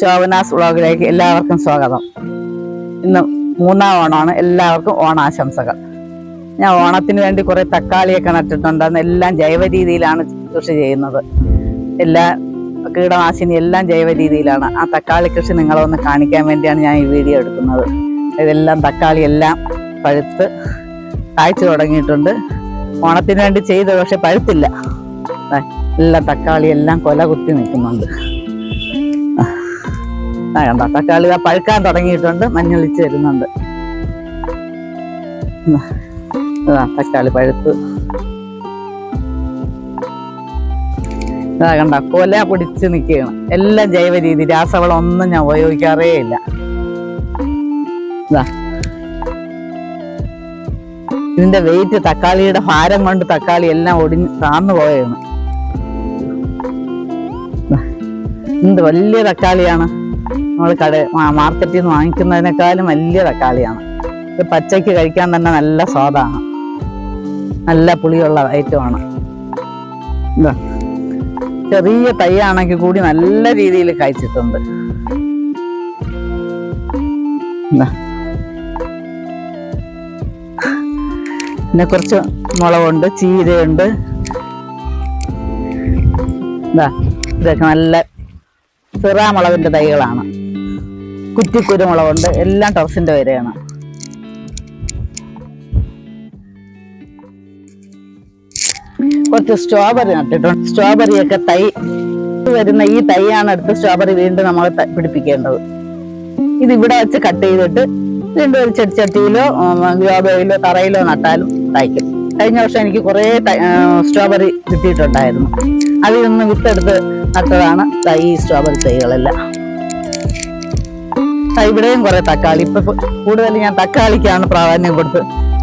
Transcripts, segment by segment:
ശോഭനാസ് വ്ളോഗിലേക്ക് എല്ലാവർക്കും സ്വാഗതം. ഇന്ന് മൂന്നാം ഓണമാണ്. എല്ലാവർക്കും ഓണാശംസകൾ. ഞാൻ ഓണത്തിന് വേണ്ടി കുറേ തക്കാളിയൊക്കെ നട്ടിട്ടുണ്ട്. അതെല്ലാം ജൈവ രീതിയിലാണ് കൃഷി ചെയ്യുന്നത്. എല്ലാ കീടനാശിനി എല്ലാം ജൈവ രീതിയിലാണ്. ആ തക്കാളി കൃഷി നിങ്ങളെ ഒന്ന് കാണിക്കാൻ വേണ്ടിയാണ് ഞാൻ ഈ വീഡിയോ എടുക്കുന്നത്. ഇതെല്ലാം തക്കാളി എല്ലാം പഴുത്ത് കായ്ച്ചു തുടങ്ങിയിട്ടുണ്ട്. ഓണത്തിന് വേണ്ടി ചെയ്തത് പക്ഷെ പഴുത്തില്ല. എല്ലാം തക്കാളി എല്ലാം കൊല കുത്തി നിൽക്കുന്നുണ്ട്. ആ കണ്ട തക്കാളി പഴുക്കാൻ തുടങ്ങിയിട്ടുണ്ട് മഞ്ഞളിച്ച് വരുന്നുണ്ട്. തക്കാളി പഴുത്ത്. ഇതാ കണ്ട കൊല പിടിച്ച് നിൽക്കുകയാണ്. എല്ലാം ജൈവ രീതി രാസവളം ഒന്നും ഞാൻ ഉപയോഗിക്കാറേ ഇല്ല. ഇതാ. ഇതിന്റെ വെയിറ്റ് തക്കാളിയുടെ ഭാരം കൊണ്ട് തക്കാളി എല്ലാം ഒടിഞ്ഞ് താന്നു പോയാണ് എന്ത് വലിയ തക്കാളിയാണ്. നമ്മൾ കട മാർക്കറ്റിൽ നിന്ന് വാങ്ങിക്കുന്നതിനേക്കാളും വലിയ തക്കാളിയാണ്. ഇത് പച്ചയ്ക്ക് കഴിക്കാൻ തന്നെ നല്ല സ്വാദാണ്. നല്ല പുളിയുള്ള ഐറ്റമാണ്. ഇതാ. ചെറിയ തൈയാണെങ്കിൽ കൂടി നല്ല രീതിയിൽ കഴിച്ചിട്ടുണ്ട് പിന്നെ കുറച്ച് മുളകുണ്ട് ചീരയുണ്ട്. ഇതാ. ഇതൊക്കെ നല്ല സിറാ മുളകിന്റെ തൈകളാണ്. കുറ്റിക്കുരുമുളകുണ്ട്. എല്ലാം ടെറസിന്റെ വരെയാണ് കുറച്ച് സ്ട്രോബെറി നട്ടിട്ടുണ്ട്. സ്ട്രോബെറിയൊക്കെ തൈ വരുന്ന ഈ തൈയാണ് എടുത്ത് സ്ട്രോബെറി വീണ്ടും നമ്മൾ പിടിപ്പിക്കേണ്ടത്. ഇത് ഇവിടെ വെച്ച് കട്ട് ചെയ്തിട്ട് വീണ്ടും ഒരു ചെടിച്ചട്ടിയിലോ ഗ്രോബയിലോ തറയിലോ നട്ടാലും തയ്ക്കും. കഴിഞ്ഞ വർഷം എനിക്ക് കുറേ സ്ട്രോബെറി കിട്ടിയിട്ടുണ്ടായിരുന്നു. അതിൽ നിന്ന് വിത്തെടുത്ത് നട്ടതാണ് തൈ സ്ട്രോബെറി തൈകളെല്ലാം. ഇവിടെയും കുറെ തക്കാളി. ഇപ്പൊ കൂടുതൽ ഞാൻ തക്കാളിക്കാണ് പ്രാധാന്യം കൊടുത്ത്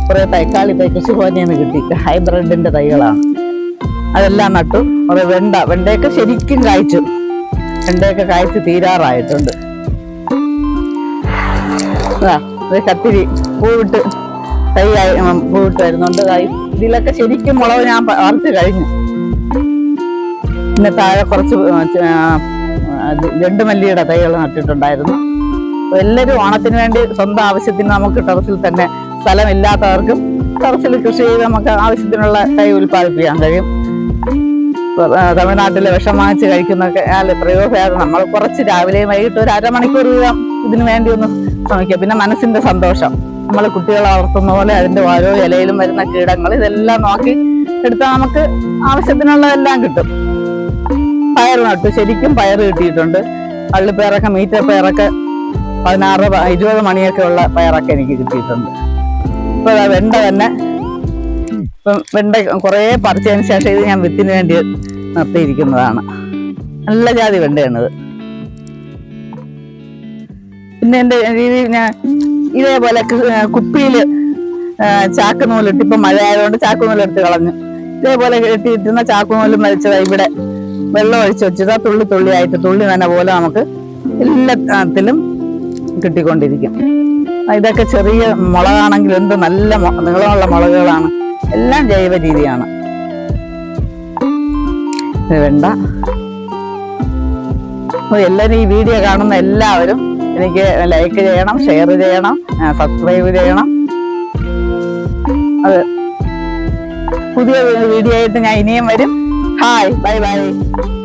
കുറെ തക്കാളി തൈ കൃഷിഭവനിൽ നിന്ന് കിട്ടി. ഹൈബ്രിഡിന്റെ തൈകളാണ്. അതെല്ലാം നട്ടു. കുറെ വെണ്ട വെണ്ടയൊക്കെ ശരിക്കും കായ്ച്ചു. വെണ്ടയൊക്കെ കായ്ച്ച് തീരാറായിട്ടുണ്ട്. കത്തിരി പൂവിട്ട് തൈ പൂവിട്ട് വരുന്നുണ്ട്. ഇതിലൊക്കെ ശരിക്കും മുളക് ഞാൻ പറിച്ച് കഴിഞ്ഞു. പിന്നെ താഴെ കുറച്ച് രണ്ട് ച- ആ, അത് ജണ്ടുമല്ലിയുടെ തൈകൾ നട്ടിട്ടുണ്ടായിരുന്നു. അപ്പോൾ എല്ലാവരും ഓണത്തിന് വേണ്ടി സ്വന്തം ആവശ്യത്തിന് നമുക്ക് ടെറസിൽ തന്നെ സ്ഥലമില്ലാത്തവർക്കും ടെറസിൽ കൃഷി ചെയ്ത് നമുക്ക് ആവശ്യത്തിനുള്ള തൈ ഉൽപ്പാദിപ്പിക്കാൻ കഴിയും. തമിഴ്നാട്ടിലെ വിഷം വാങ്ങിച്ച് കഴിക്കുന്നൊക്കെ അല്ല എത്രയോ ഭേദം നമ്മൾ കുറച്ച് രാവിലെയും വൈകിട്ട് ഒരു അരമണിക്കൂർ വീതം ഇതിനു വേണ്ടി ഒന്ന് ശ്രമിക്കുക. പിന്നെ മനസ്സിന്റെ സന്തോഷം. നമ്മൾ കുട്ടികളെ വളർത്തുന്ന പോലെ അതിന്റെ ഓരോ ഇലയിലും വരുന്ന കീടങ്ങൾ ഇതെല്ലാം നോക്കി എടുത്താൽ നമുക്ക് ആവശ്യത്തിനുള്ളതെല്ലാം കിട്ടും. പയർ നട്ടു ശരിക്കും പയർ കിട്ടിയിട്ടുണ്ട്. പള്ളിപ്പയറൊക്കെ മീറ്റർ പയറൊക്കെ പതിനാറ് ഇരുപത് മണിയൊക്കെ ഉള്ള പയറൊക്കെ എനിക്ക് കിട്ടിയിട്ടുണ്ട്. ഇപ്പൊ വെണ്ട തന്നെ. ഇപ്പം വെണ്ട കുറേ പറിച്ചതിന് ശേഷം ഇത് ഞാൻ വിത്തിന് വേണ്ടി നിർത്തിയിരിക്കുന്നതാണ്. നല്ല ജാതി വെണ്ടയാണിത് പിന്നെ എന്റെ രീതി ഞാൻ ഇതേപോലെ കുപ്പിയിൽ ചാക്ക് നൂലിട്ട് ഇപ്പം മഴ ആയതുകൊണ്ട് ചാക്ക് നൂലെടുത്ത് കളഞ്ഞു. ഇതേപോലെ കെട്ടിയിട്ടിരുന്ന ചാക്ക് നൂലും വലിച്ചതാ ഇവിടെ. വെള്ളം ഒഴിച്ച് വെച്ചിട്ട് തുള്ളി തുള്ളിയായിട്ട് തുള്ളി തന്നെ പോലെ നമുക്ക് എല്ലാത്തിലും കിട്ടിക്കൊണ്ടിരിക്കും. ഇതൊക്കെ ചെറിയ മുളകാണെങ്കിൽ എന്ത് നല്ല നീളമുള്ള മുളകുകളാണ്. എല്ലാം ജൈവ രീതിയാണ്. വേണ്ട. എല്ലാവരും ഈ വീഡിയോ കാണുന്ന എല്ലാവരും എനിക്ക് ലൈക്ക് ചെയ്യണം ഷെയർ ചെയ്യണം സബ്സ്ക്രൈബ് ചെയ്യണം. അത് പുതിയ വീഡിയോ ആയിട്ട് ഞാൻ ഇനിയും വരും. Hi, bye bye.